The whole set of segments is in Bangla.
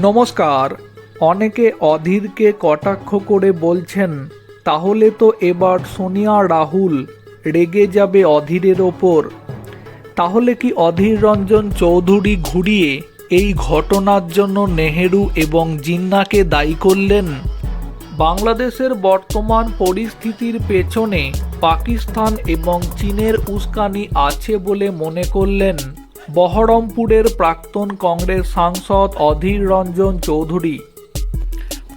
নমস্কার, অনেকে অধীরকে কটাক্ষ করে বলছেন, তাহলে তো এবার সোনিয়া রাহুল রেগে যাবে অধীরের ওপর। তাহলে কি অধীর রঞ্জন চৌধুরী ঘুরিয়ে এই ঘটনার জন্য নেহেরু এবং জিন্নাকে দায়ী করলেন? বাংলাদেশের বর্তমান পরিস্থিতির পেছনে পাকিস্তান এবং চীনের উস্কানি আছে বলে মনে করলেন বহরমপুরের প্রাক্তন কংগ্রেস সাংসদ অধীর রঞ্জন চৌধুরী।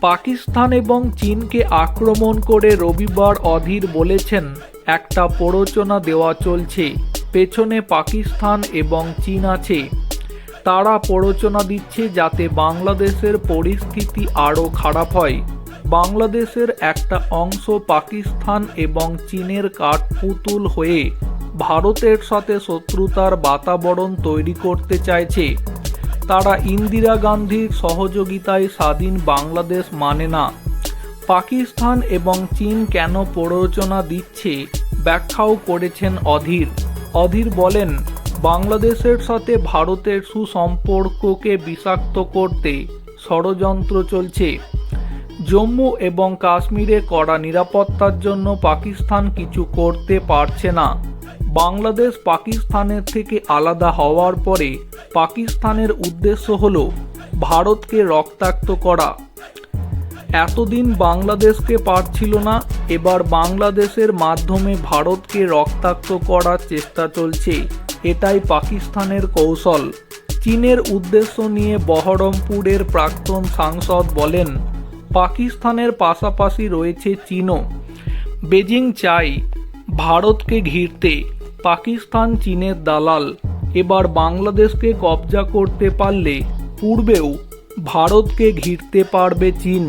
পাকিস্তান এবং চীনকে আক্রমণ করে রবিবার অধীর বলেছেন, একটা প্ররোচনা দেওয়া চলছে, পেছনে পাকিস্তান এবং চীন আছে। তারা প্ররোচনা দিচ্ছে যাতে বাংলাদেশের পরিস্থিতি আরও খারাপ হয়। বাংলাদেশের একটা অংশ পাকিস্তান এবং চীনের কাঠপুতুল হয়ে ভারতের সাথে শত্রুতার বাতাবরণ তৈরি করতে চাইছে। তারা ইন্দিরা গান্ধীর সহযোগিতায় স্বাধীন বাংলাদেশ মানে না। পাকিস্তান এবং চীন কেন প্ররোচনা দিচ্ছে ব্যাখ্যাও করেছেন অধীর। অধীর বলেন, বাংলাদেশের সাথে ভারতের সুসম্পর্ককে বিষাক্ত করতে ষড়যন্ত্র চলছে। জম্মু এবং কাশ্মীরে কড়া নিরাপত্তার জন্য পাকিস্তান কিছু করতে পারছে না। বাংলাদেশ পাকিস্তানের থেকে আলাদা হওয়ার পরে পাকিস্তানের উদ্দেশ্য হল ভারতকে রক্তাক্ত করা। এতদিন বাংলাদেশকে পারছিল না, এবার বাংলাদেশের মাধ্যমে ভারতকে রক্তাক্ত করার চেষ্টা চলছে। এটাই পাকিস্তানের কৌশল। চীনের উদ্দেশ্য নিয়ে বহরমপুরের প্রাক্তন সাংসদ বলেন, পাকিস্তানের পাশাপাশি রয়েছে চীনও। বেজিং চাই ভারতকে ঘিরতে। পাকিস্তান চীনের দালাল। এবার বাংলাদেশকে কবজা করতে পারলে পূর্বেও ভারতকে ঘিরতে পারবে চীন।